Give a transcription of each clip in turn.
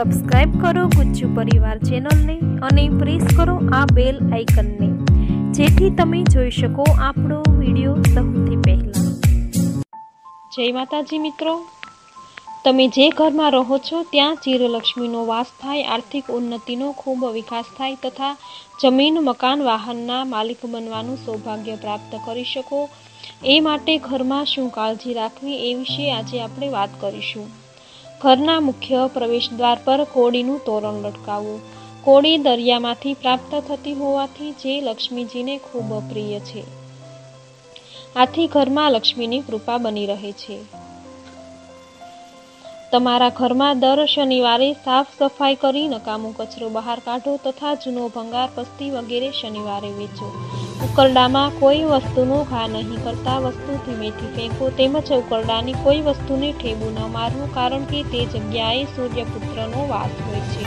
Subscribe કરો ગુજ્જુ પરિવાર ચેનલને અને પ્રેસ કરો આ બેલ આઇકનને જેથી તમે જોઈ શકો આપણો વીડિયો સૌથી પહેલા. જય માતાજી મિત્રો. તમે જે ઘરમાં રહો છો ત્યાં ચિરલક્ષ્મીનો વાસ થાય, આર્થિક ઉન્નતિનો ખૂબ વિકાસ થાય તથા જમીન, મકાન, વાહનના માલિક બનવાનું સૌભાગ્ય પ્રાપ્ત કરી શકો. એ માટે ઘરમાં શું કાળજી રાખવી એ વિશે આજે આપણે વાત કરીશું. ઘરના મુખ્ય પ્રવેશદ્વાર પર કોળીનું તોરણ લટકાવવું. કોળી દરિયામાંથી પ્રાપ્ત થતી હોવાથી જે લક્ષ્મીજીને ખૂબ પ્રિય છે. આથી ઘરમાં લક્ષ્મીની કૃપા બની રહે છે. તમારા ઘરમાં દર શનિવારે સાફ સફાઈ કરી નકામો કચરો બહાર કાઢો તથા જૂનો ભંગાર પસ્તી વગેરે શનિવારે વેચો. ઉકરડામાં કોઈ વસ્તુનો ઘા નહીં કરતા વસ્તુ ધીમેથી ફેંકો તેમજ ઉકરડાની કોઈ વસ્તુને ઠેબું ન મારવું કારણ કે તે જગ્યાએ સૂર્યપુત્રનો વાસ હોય છે.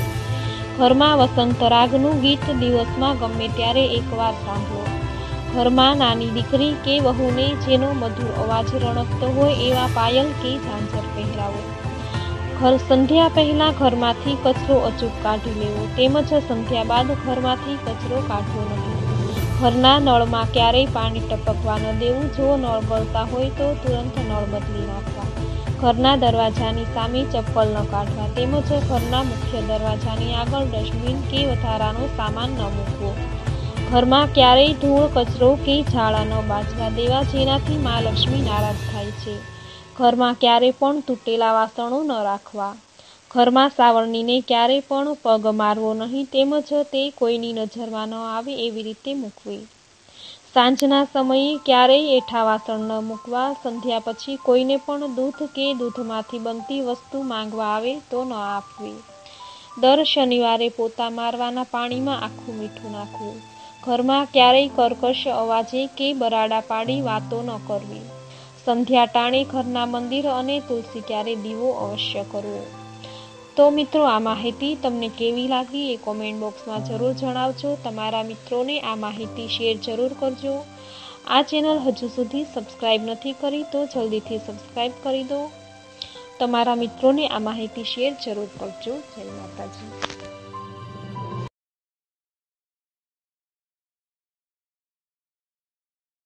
ઘરમાં વસંત રાગનું ગીત દિવસમાં ગમે ત્યારે એકવાર સાંભળો. ઘરમાં નાની દીકરી કે વહુને જેનો મધુર અવાજ રણકતો હોય એવા પાયલ કે ઝાંઝર પહેરાવો. ઘર સંધ્યા પહેલા ઘરમાંથી કચરો અચૂક કાઢી લેવો, તેમજ સંધ્યા બાદ ઘરમાંથી કચરો કાઢવો નહીં ઘરના નળમાં ક્યારેય પાણી ટપકવા ન દેવું, જો નળ ગળતા હોય તો તુરંત નળ બદલી નાખવા ઘરના દરવાજાની સામે ચપ્પલ ન કાઢવા, તેમજ ઘરના મુખ્ય દરવાજાની આગળ ડસ્ટબિન કે વધારાનો સામાન ન મૂકવો. ઘરમાં ક્યારેય ધૂળ, કચરો કે ઝાડા ન બાજવા દેવા, જેનાથી મા લક્ષ્મી નારાજ થાય છે. ઘરમાં ક્યારે પણ તૂટેલા વાસણો ન રાખવા. ઘરમાં સાવરણીને ક્યારે પણ પગ મારવો નહીં તેમજ તે કોઈની નજરમાં ન આવે એવી રીતે મૂકવી. સાંજના સમયે ક્યારેય એઠા વાસણ ન મૂકવા, સંધ્યા પછી કોઈને પણ દૂધ કે દૂધમાંથી બનતી વસ્તુ માંગવા આવે તો ન આપવી. દર શનિવારે પોતા મારવાના પાણીમાં આખું મીઠું નાખવું. ઘરમાં ક્યારેય કર્કશ અવાજે કે બરાડા પાડી વાતો ન કરવી. સંધ્યા ટાણે ઘરના મંદિર અને તુલસી ક્યારે દીવો અવશ્ય કરવો? તો મિત્રો, આ માહિતી તમને કેવી લાગી એ કોમેન્ટ બોક્સમાં જરૂર જણાવજો. તમારા મિત્રોને આ માહિતી શેર જરૂર કરજો. આ ચેનલ હજુ સુધી સબસ્ક્રાઈબ નથી કરી તો જલ્દીથી સબસ્ક્રાઈબ કરી દો. તમારા મિત્રોને આ માહિતી શેર જરૂર કરજો. જય માતાજી.